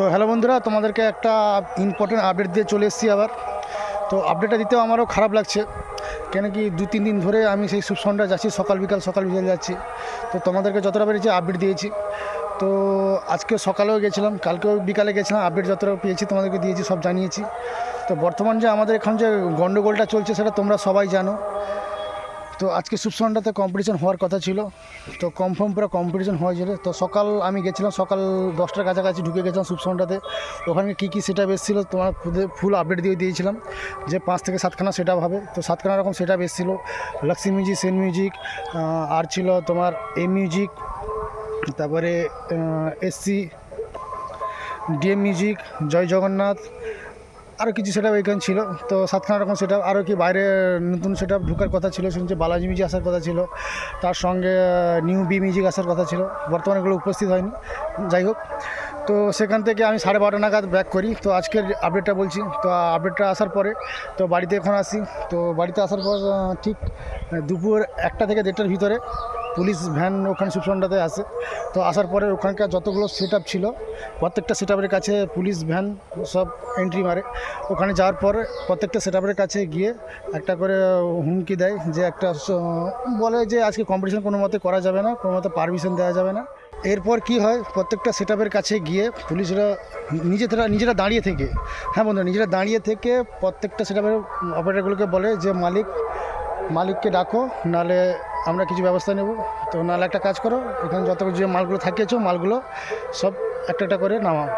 তো হ্যালো বন্ধুরা, তোমাদেরকে একটা ইম্পর্টেন্ট আপডেট দিয়ে চলে এসেছি আবার। তো আপডেটটা দিতেও আমারও খারাপ লাগছে, কেন কি দু তিন দিন ধরে আমি সেই সুপসনটা যাচ্ছি, সকাল বিকাল সকাল বিকাল যাচ্ছি। তো তোমাদেরকে যতটা পেরেছি আপডেট দিয়েছি। তো আজকে সকালেও গেছিলাম, কালকেও বিকালে গেছিলাম আপডেট যতটা পেয়েছি তোমাদেরকে দিয়েছি, সব জানিয়েছি। তো বর্তমান যে আমাদের এখন যে গণ্ডগোলটা চলছে, সেটা তোমরা সবাই জানো। তো আজকে সুপসনটাতে কম্পিটিশন হওয়ার কথা ছিল। তো কনফার্ম পুরো কম্পিটিশন হয়েছিল তো সকাল আমি গেছিলাম, সকাল দশটার কাছাকাছি ঢুকে গেছিলাম সুপসনটাতে ওখানে কী কী সেট এসেছিল তোমার ফুল আপডেট দিয়ে দিয়েছিলাম। যে পাঁচ থেকে সাতখানা সেট হবে। তো সাতখানা রকম সেট এসেছিল। লাক্সি মিউজিক সেন মিউজিক আর ছিল তোমার এ মিউজিক তারপরে SC DM music Jai Jagannath আরও কিছু সেটা এখানে ছিল। তো সাতখানা রকম সেটা আরও কি বাইরে নতুন সেটা ঢুকার কথা ছিল, শুনছি বালাজি মিউজিক আসার কথা ছিল। তার সঙ্গে নিউ বি মিউজিক আসার কথা ছিল। বর্তমানে এগুলো উপস্থিত হয়নি। যাই হোক, তো সেখান থেকে আমি সাড়ে বারোটা নাগাদ ব্যাক করি। তো আজকের আপডেটটা বলছি। তো আপডেটটা আসার পরে, তো বাড়িতে এখন আসি। তো বাড়িতে আসার পর ঠিক দুপুর একটা থেকে দেড়টার ভিতরে পুলিশ ভ্যান ওখানে সুপসন্ডাতে আসে তো আসার পরে ওখানকার যতগুলো সেট ছিল, প্রত্যেকটা সেট কাছে পুলিশ ভ্যান সব এন্ট্রি মারে। ওখানে যাওয়ার পরে প্রত্যেকটা সেট কাছে গিয়ে একটা করে হুমকি দেয় যে একটা বলে যে আজকে কম্পিটিশন কোনো মতে করা যাবে না, কোনো মতে পারমিশন দেওয়া যাবে না। এরপর কি হয়, প্রত্যেকটা সেট কাছে গিয়ে পুলিশরা নিজেরা নিজেরা দাঁড়িয়ে থেকে হ্যাঁ বন্ধু, নিজেরা দাঁড়িয়ে থেকে প্রত্যেকটা সেট অপারেটারগুলোকে বলে যে, মালিক, মালিককে ডাকো, নালে আমরা কিছু ব্যবস্থা নেব। তো নাহলে একটা কাজ করো, এখানে যত যে মালগুলো থাকিয়েছো, মালগুলো সব একটা একটা করে নামাও।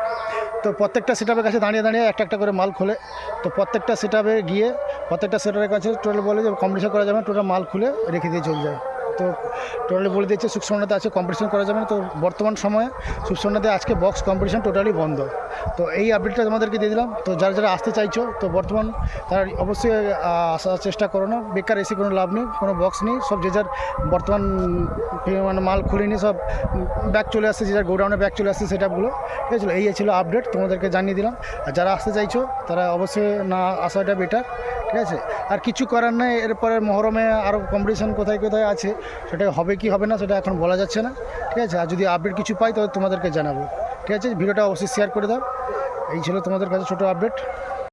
তো প্রত্যেকটা সেটাপের কাছে দাঁড়িয়ে দাঁড়িয়ে একটা একটা করে মাল খোলে। তো প্রত্যেকটা সেটাপে গিয়ে, প্রত্যেকটা সেটারের কাছে টোটাল বলে যে কম্পিটিশন করা যাবে টোটাল মাল খুলে রেখে দিয়ে চলে যায়। তো টোটালি বলে দিয়েছে সুখসন্নাতে আজকে কম্পিটিশন করা যাবে না। তো বর্তমান সময়ে সুখসন্নাতে আজকে বক্স কম্পিটিশন টোটালি বন্ধ। তো এই আপডেটটা তোমাদেরকে দিয়ে দিলাম। তো যারা যারা আসতে চাইছো, তো বর্তমান তারা অবশ্যই আসার চেষ্টা করো না। বেকার এসে কোনো লাভ নেই, কোনো বক্স নেই। সব যে যার বর্তমান মানে মাল খুলে নিয়ে সব ব্যাগ চলে আসছে, যে যার গোডাউনে ব্যাগ চলে আসছে সেটাগুলো ঠিক আছে এই ছিল আপডেট তোমাদেরকে জানিয়ে দিলাম। আর যারা আসতে চাইছো, তারা অবশ্যই না আসাটা বেটার ঠিক আছে? আর কিছু করার নেই, এরপরে মহরমে আরও কম্পিটিশন কোথায় কোথায় আছে সেটা হবে কি হবে না সেটা এখন বলা যাচ্ছে না, ঠিক আছে? আর যদি আপডেট কিছু পাই তাহলে তোমাদেরকে জানাব, ঠিক আছে? ভিডিওটা অবশ্যই শেয়ার করে দাও। এই ছিল তোমাদের কাছে ছোটো আপডেট